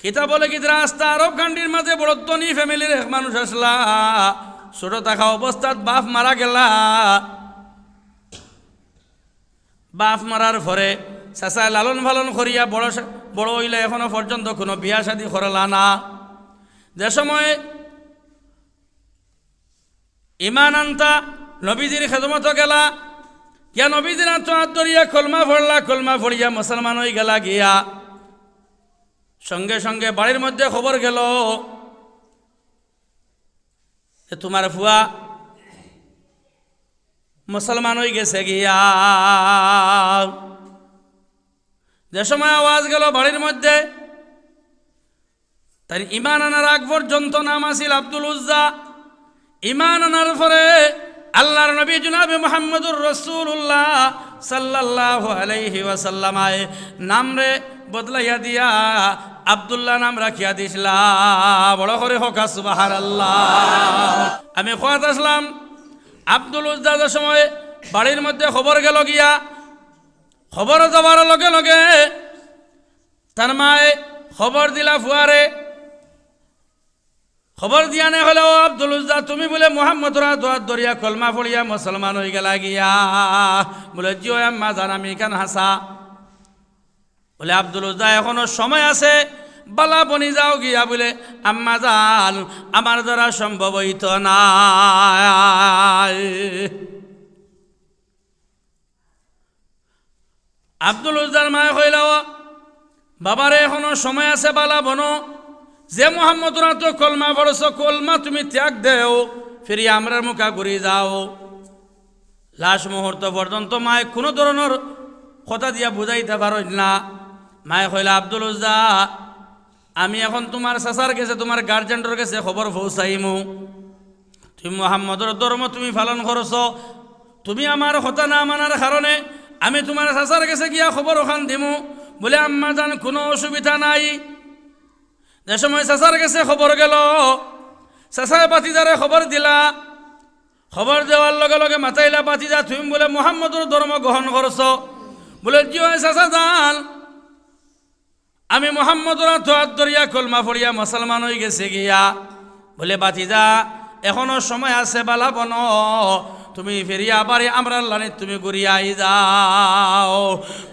কিতা বলে কি রাস্তা, আরব কান্ডির মাঝে বড় ধনী ফ্যামিলির এক মানুষ আসলা। ছোট থাকা অবস্থাত বাপ মারা গেলা। বাপ মারার পরে চাচায় লালন পালন করিয়া বড় বড় হইলে এখনও পর্যন্ত কোনো বিয়া শাদি করলা না। যে সময় ইমান আনতা, নবীজির খেদমত গেলা। গিয়া নবীজির আত্মাত ধরিয়া কলমা ফড়লা কলমা ফড়িয়া মুসলমান হয়ে গেলা গিয়া। সঙ্গে সঙ্গে বাড়ির মধ্যে খবর গেল যে তোমার ফুয়া মুসলমান হয়ে গেছে গিয়া। যে সময় আওয়াজ গেল বাড়ির মধ্যে, তার ইমান আনার আগ পর্যন্ত নাম আছিল আব্দুল উজ্জা। ইমান আনার পরে আল্লাহর নবী জুনাবি মোহাম্মদুর রসুল্লাহ সাল্লাল্লাহু আলাইহি ওয়াসাল্লামায় নাম রে বদলাইয়া দিয়া আব্দুল্লাহ নাম রাখিয়া দিছিলা বড় করে হকা সুবাহার আল্লাহ আমি খোয়াত আসলাম। আব্দুল উজ্জাদের সময় বাড়ির মধ্যে খবর গেল গিয়া। খবর যাবার লগে লগে তার মায়ে খবর দিলা ফুয়ারে। খবর দিয়া নে হলে, ও আব্দুল উজ্জা, তুমি বলে মোহাম্মদ দোয়াত দরিয়া কলমা ফড়িয়া মুসলমান হয়ে গেলা গিয়া। বলে জিও আম্মা, জান আমি কেন হাসা। বলে আব্দুল উজ্জা এখনও সময় আছে? বালা বনি যাও গিয়া বলে, আম্মা জান আমার দ্বারা সম্ভব হইত না। আব্দুল উজ্জার মায় কইল বাবারে, এখনও সময় আছে বালা বনো? যে মোহাম্মদ তো কলমা পড়ছ, কলমা তুমি ত্যাগ দেও, ফিরি আমরার মুখা ঘুরি যাও। লাশ মুহূর্ত পর্যন্ত মায় কোনো ধরনের কথা দিয়া বুঝাইতে পারো না। মায় কইলা, আব্দুল উজ্জা, আমি এখন তোমার চাচার কাছে, তোমার গার্জেন্টর কাছে খবর পৌঁছাইমু। তুমি মোহাম্মদর ধর্ম তুমি পালন করছ তুমি আমার হতা না মানার কারণে আমি তোমার চাচার কাছে গিয়া খবর ওখান দিমু। বলে, আম্মা জান, কোনো অসুবিধা নাই। যে সময় চাচার কাছে খবর গেল চাচায় বাতিদারে খবর দিলা। খবর দেওয়ার লগে লগে মাতাইলা বাতিদা তুমি বলে মোহাম্মদর ধর্ম গ্রহণ করছ বলে জিও চাচা জান আমি মোহাম্মদর হাত ধরিয়া কলমা ফড়িয়া মুসলমান হয়ে গেছে গিয়া। বলে বাতিদা এখনও সময় আছে বালা বন। তুমি ফেরিয়া আবার আমরা লানি তুমি ঘুরিয়া যাও।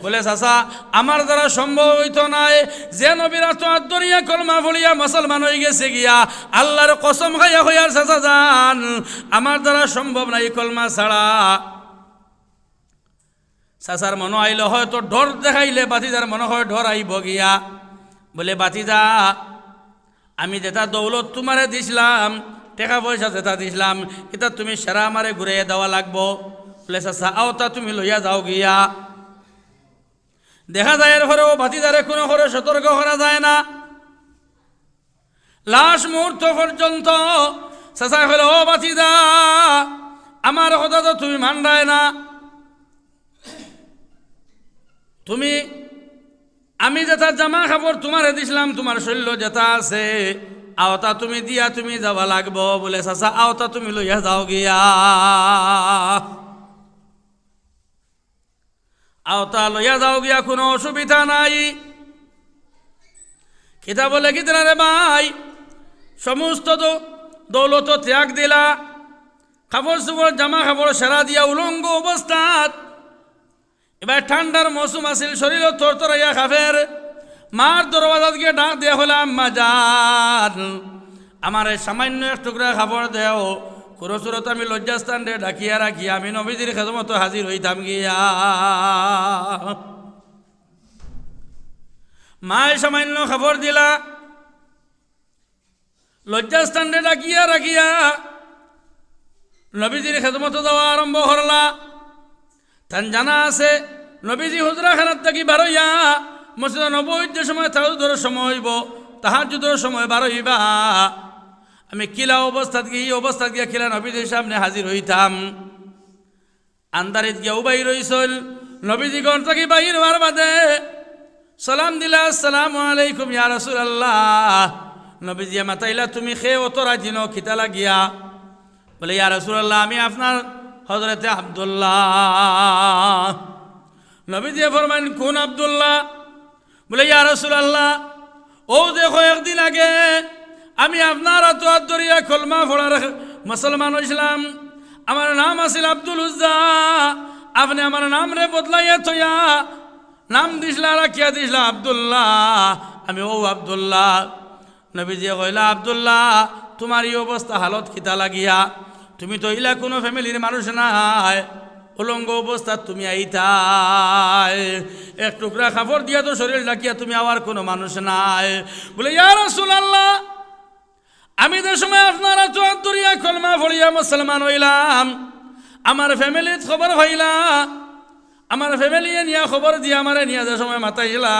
বলে, চাচা, আমার দ্বারা সম্ভব হইতো নাই যে নবীরা তো দরিয়া কলমা ফলিয়া মুসলমান হয়ে গেছে গিয়া। আল্লাহর কসম খাইয়া হইয়ার চাচা যান আমার দ্বারা সম্ভব নাই কলমা ছাড়া। চাচার মনে আইলে হয়তো ডর দেখাইলে বাতিদার মনে হয় ডর আইব গিয়া। বলে বাতিদা আমি যেটা দৌলত তোমারে দিছিলাম, টাকা পয়সা যেটা দিছিলাম এটা তুমি সেরা আমারে ঘুরাইয়া দেওয়া লাগবো। বলে, চাচা আওতা তুমি লইয়া যাও গিয়া। দেখা যায় এর ঘরেও ভাতিদারে কোনো ঘরে সতর্ক করা যায় না। লাশ মুহূর্ত পর্যন্ত চাচা হলো ও বাতিদা আমার কথা তো তুমি মানরায় না। তুমি আমি যেটা জামা কাপড় তোমারে দিছিলাম, তোমার শৈল্য যেটা আছে, আওতা তুমি দিয়া তুমি যাবা লাগবো বলে, চাচা, আওতা তুমি লইয়া যাও গিয়া। আওতা লইয়া যাও গিয়া কোনো অসুবিধা নাই। কিতা বলে কি রে ভাই? সমস্ত দৌলত ত্যাগ দিলা। কাপড় চোপড় জামা কাপড় সেরা দিয়া উলঙ্গ অবস্থাত এবার ঠান্ডার মৌসুম আছিল শরীর তরতরাইয়া খাফের মার দরওয়াজাত গিয়ে ডাক দেয়া হলে আম্মা যান আমার এই সামান্য এক টুকরা খাবার দেও। কুরসুরত আমি লজ্জাস্থান রে ডাকিয়া রাখি আমি নবীজির খেদমতো হাজির হইতাম গিয়া। মায় সামান্য খবর দিলা। লজ্জাস্থান রে ডাকিয়া রাখিয়া নবীজির খেদমতো দেওয়া আরম্ভ করলা। তান জানা আছে। নবীজি হুজরা খানার থাকি বারইয়া, মসজিদ নবৈদ্য সময় তাহাজুদর সময় হইব, তাহাজুদর সময় বারইবা। আমি কিলা অবস্থাত গিয়ে, এই অবস্থাত গিয়া কিলা নবীজির সামনে হাজির হইতাম। আন্দারিত গিয়া উবাই রইছিল নবীজি গণ থাকি বাহির হওয়ার বাদে সালাম দিলা, আসসালামু আলাইকুম ইয়া রসুল আল্লাহ নবীজি মাতাইলা তুমি খে, অত রাজি ন খিতা লাগিয়া? বলে, ইয়া রসুল আল্লাহ আমি আপনার হজরতে আবদুল্লাহ। নবী দিয়ে ফরমান, কোন আবদুল্লাহ? বলে, ইয়া রাসূলুল্লাহ, ও যে একদিন আগে আমি আপনার আতোয়ার দরিয়া কলমা ফোড়ার মুসলমান হয়েছিলাম আমার নাম আছিল আব্দুল উজ্জা। আপনি আমার নাম রে বদলাইয়া থইয়া নাম দিসলা, রাখিয়া দিসলা, আবদুল্লাহ। আমি, ও আবদুল্লাহ। নবীজি কইলা, আবদুল্লাহ, তোমার এই অবস্থা হালত খিতা লাগিয়া। তুমি তো ইলা কোনো ফ্যামিলির মানুষ নাই। উলঙ্গ অবস্থা তুমি আইতাই। এক টুকরা কাপড় দিয়া তো শরীর ডাকিয়া তুমি আবার কোনো মানুষ নাই। বলে ইয়ার আল্লাহ আমি যে সময় আপনারা চোয়ার দরিয়া কলমা ফড়িয়া মুসলমান হইলাম, আমার ফ্যামিলির খবর হইলা, আমার ফ্যামিলি নিয়া খবর দিয়া আমারে নিয়া যে সময় মাতাইলা,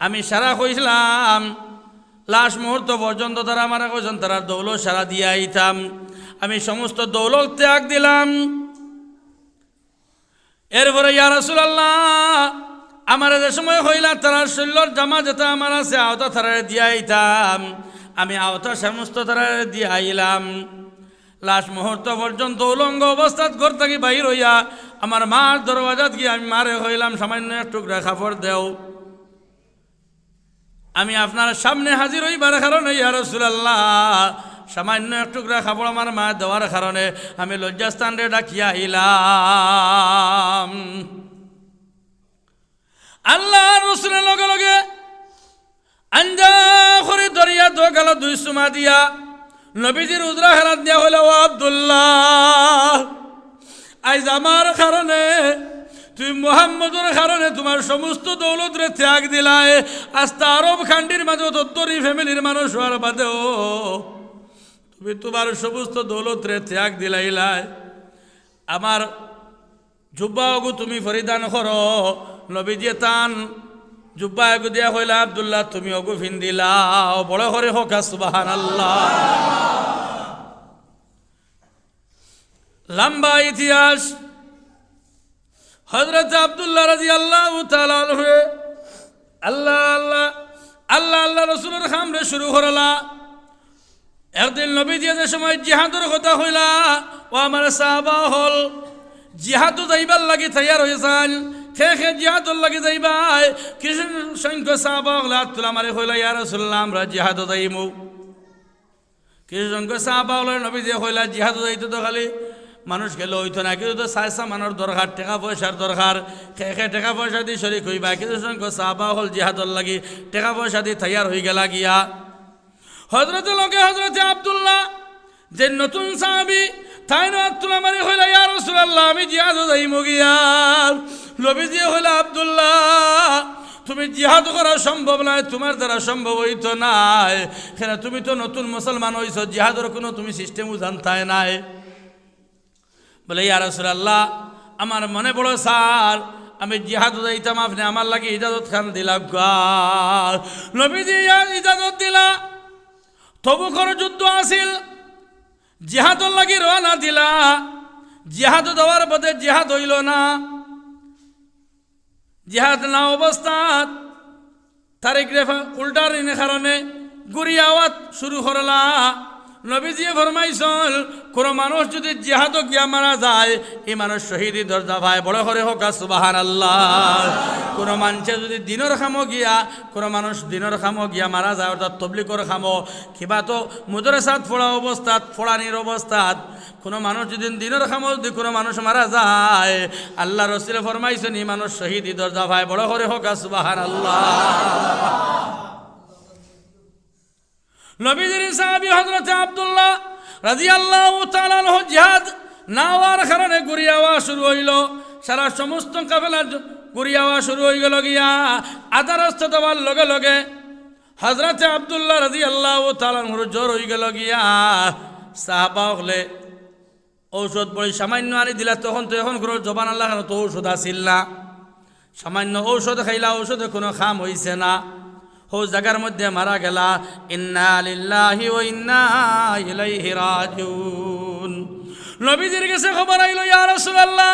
আমি সারা কইছিলাম লাস্ট মুহূর্ত পর্যন্ত তারা আমার কইছেন, তারা দৌলত সারা দিয়া আইতাম। আমি সমস্ত দৌলত ত্যাগ দিলাম। এরপরে, ইয়া আল্লাহ আমার যে সময় হইলা তারা শৈল্যর জামা যেটা আমার আছে, আওতা তারা দিয়া আইতাম আমি আওতা সমস্ত তারা দিয়া লাস্ট মুহূর্ত পর্যন্ত উলঙ্গ অবস্থাত ঘর থাকি বাহির হইয়া আমার মার দরওয়াজাত গিয়ে আমি মারে হইলাম, সামান্য এক টুকরা দেও। আমি আপনার সামনে হাজির হইবার কারণে, ইয়া রাসূলুল্লাহ সামান্য টুকরা কাপড় আমার মা দেওয়ার কারণে আমি লজ্জাস্থান রে ডাকিয়া আইলাম। আল্লাহ রসুলের লগে লগে আঞ্জা করে দরিয়া দোকাল দুই সুমা দিয়া। নবীজির উজরা দিয়া হইল, ও আবদুল্লাহ আজ আমার কারণে, তুই মোহাম্মদের কারণে তোমার সমস্ত দৌলত রে ত্যাগ দিলায় আস্তা আরব খান্ডির মাঝে তোরি ফ্যামিলির মানুষ হওয়ার বাদেও তুমি তোমার সমস্ত দৌলত রে ত্যাগ দিলাইলাই। আমার জুব্বা অগু তুমি ফরিদান করো। নবীজিয়ে তান জুব্বা এগু দিয়া হইলা আবদুল্লাহ, তুমি অগু ফিন দিলাও বড় করে হোক সুবাহান আল্লাহ লম্বা ইতিহাস। হজরত আবদুল্লাহ রাজি আল্লাহ আল্লাহ আল্লাহ আল্লাহ আল্লাহ, রসুলের খামরে শুরু করলা। একদিন নবী দিয়ে সময় জিহাদুর কথা হইলা, ও আমার সাহাবা হল জিহাদু যাইবার লাগি তৈয়ার হয়েছেন খে খে জিহাদুর লাগি সংখ্য খালি না, কিন্তু তো দরকার টাকা পয়সার দরকার খে খে টাকা পয়সা দিয়ে শরিক হইবা কিছু সংখ্য সাহাবা হল জিহাদুর লাগি, টাকা পয়সা দিয়ে তৈয়ার হয়ে গেলা গিয়া। হজরত লগে হজরত আবদুল্লাহ, যে নতুন সাহাবি, তাই না আব্দুল্লাহ মারি হইলা, ইয়া রাসূলুল্লাহ, আমি জিহাদ যাই মগিয়ার নবী দিয়ে হইলা, আব্দুল্লাহ, তুমি জিহাদ করা সম্ভব নয়, তোমার দ্বারা সম্ভব হইতো নাই। কেন, তুমি তো নতুন মুসলমান হইছো, জিহাদের কোনো তুমি সিস্টেমও জানতাই নাই। বলে, ইয়া রাসূলুল্লাহ, আমার মনে বড় স্যার, আমি জিহাদ যাইতাম আপনি আমার লাগে ইজাজত খান দিলা গাল নবী দিয়ে ইজাজত দিলা তবু কোনো যুদ্ধ আসিল। জেহাদ লাগি রওনা দিলা। জেহাদ দেওয়ার পথে জেহাদ হইল না। জেহাদ না অবস্থাত তারিখ রেফা উল্টার কারণে গুড়ি আওয়াত শুরু করলা। নবীজিয়ে ফরমাইছল কোনো মানুষ যদি জিহাদ গিয়া মারা যায়, এই মানুষ শহীদি দরজা ভাই, বড় করে হোক সুবাহান আল্লাহ কোনো মানুষে যদি দিনের খামো গিয়া, কোনো মানুষ দিনের খামো গিয়া মারা যায়, অর্থাৎ তবলিকর খামো, কিবা তো মুদরসাত ফোড়া অবস্থাত, ফোড়ানির অবস্থাত, কোনো মানুষ যদি দিনের খামো যদি কোনো মানুষ মারা যায়, আল্লাহ রসিলে ফরমাইছেন, এই মানুষ শহীদি দরজা ভাই, বড় করে হোক সুবাহান আল্লাহ নবীদের সাহাবি হজরত আবদুল্লাহ রাজি আল্লাহ জিহাদ না হওয়ার কারণে গুড়িয়াওয়া শুরু হইল। সারা সমস্ত কাফেলার গুড়িয়াওয়া শুরু হয়ে গেল গিয়া। আধা রাস্তা দেওয়ার লগে লগে হজরত আবদুল্লাহ রাজি আল্লাহ তালাহুর জ্বর হয়ে গেল গিয়া। সাহাবা হলে ঔষধ বড়ি সামান্য আনি দিলা, তখন তো এখন কোনো জবান আল্লাহ তো ঔষধ আসিল না। সামান্য ঔষধ খাইলা, ঔষধে কোনো খাম হইছে না। হো জায়গার মধ্যে মারা গেলা। ইন্না লিল্লাহি ও ইন্না ইলাইহি রাজিউন। নবীজির কাছে খবর আইলো, ইয়া রাসূলুল্লাহ,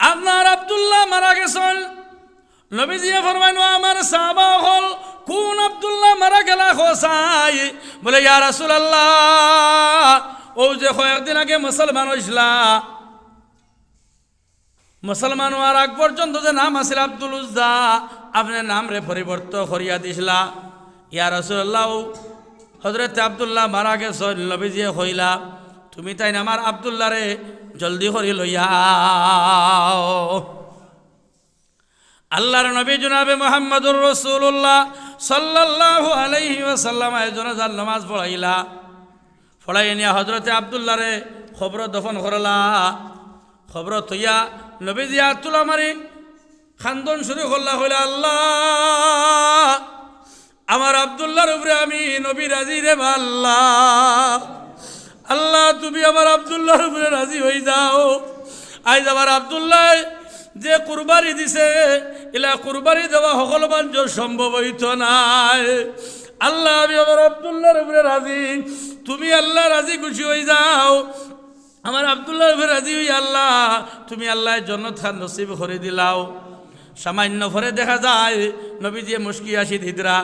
আপনার আব্দুল্লাহ মারা গেছেন। নবীজি ফরমাইনো আমার সাহাবা হল, কোন আব্দুল্লাহ মারা গেলা খোসাই বলে, ইয়া রাসূলুল্লাহ, ও যে কয়েকদিন আগে মুসলমান হইছিলা। মুসলমান হওয়ার আগ পর্যন্ত যে নাম আছিল আব্দুল উজ্জা আপনার নাম রে পরিবর্তন করিয়া দিছিলা। ইয়া রসুল্লাহ হজরত আবদুল্লাহ মারা গেছ, নবীজিয়ে হইলা তুমি তাই আমার আবদুল্লাহ রে জলদি করি লইয়া আল্লাহর নবী জনাবে মোহাম্মদুর রসুল্লাহ সাল্লাল্লাহু আলাইহি ওয়াসাল্লাম জনাজার নামাজ পড়াইলা। পড়াই নিয়া হজরতে আবদুল্লাহ রে খবর দফন করলা। খবর থইয়া নবীজি আতুলা মারি খান্দন শুরু করলা হইলা আল্লাহ, আমার আবদুল্লাহর উপরে আমি নবী রাজি রে আল্লাহ। আল্লাহ, তুমি আমার আবদুল্লাহর উপরে রাজি হয়ে যাও। আইজ আমার আবদুল্লাহ যে কুরবানি দিছে এলা কুরবানি দেওয়া সকল মানুষ সম্ভব হইত নাই। আল্লাহ, আমি আমার আবদুল্লাহর উপরে রাজি। তুমি আল্লাহ রাজি খুশি হয়ে যাও। আমার আবদুল্লাহর উপরে রাজি হই আল্লাহ, তুমি আল্লাহ জন্য খান নসিব করে দিলাও। সামান্য ভরে দেখা যায় নবীজি মুশকি আসি দিদরা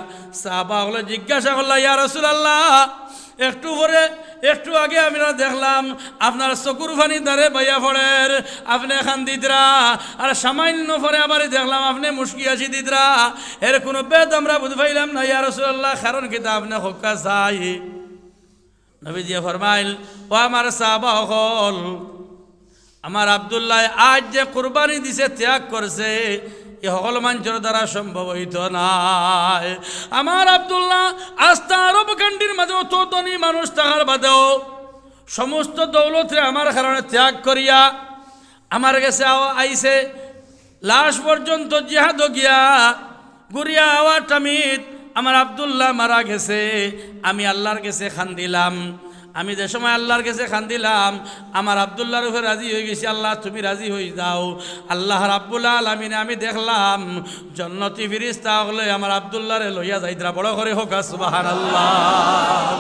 সাহাবা হলে জিজ্ঞাসা করলা, ইয়া রাসূলুল্লাহ, একটু পরে একটু আগে আমরা দেখলাম, আপনার চকুর ফানি দ্বারে বাইয়া ফড়ের আপনি খান দিদরা আর সামান্য পরে আবার দেখলাম, আপনি মুশকি আসি দিদরা এর কোনো বেদ আমরা বুঝ পাইলাম না, ইয়া রাসূলুল্লাহ, কারণ কিতা আপনি হক্কা চাই নবীজি ফরমাইল, ও আমার সাহাবা হল আমার আবদুল্লাহ আজ যে কুরবানি দিছে, ত্যাগ করছে এ সকল মানুষের দ্বারা সম্ভব হইত নাই। আমার আবদুল্লাহ আস্থা আরব কান্ডির মাঝে অত মানুষ থাকার বাদেও সমস্ত দৌলতরে আমার কারণে ত্যাগ করিয়া আমার কাছে আইছে। লাশ পর্যন্ত জিহাদ গিয়া গুরিয়া আওয়া টামিত আমার আবদুল্লাহ মারা গেছে। আমি আল্লাহর কাছে খান দিলাম। আমি যে সময় আল্লাহর কাছে খান দিলাম, আমার আবদুল্লাহ রুফে রাজি হয়ে গেছি, আল্লাহ তুমি রাজি হয়ে যাও। আল্লাহ রাব্বুল আলমিনে, আমি দেখলাম, জন্নতি ফিরিস্তা হলে আমার আবদুল্লাহরে লইয়া যাইতরা, বড় করে হোক সুবাহান আল্লাহ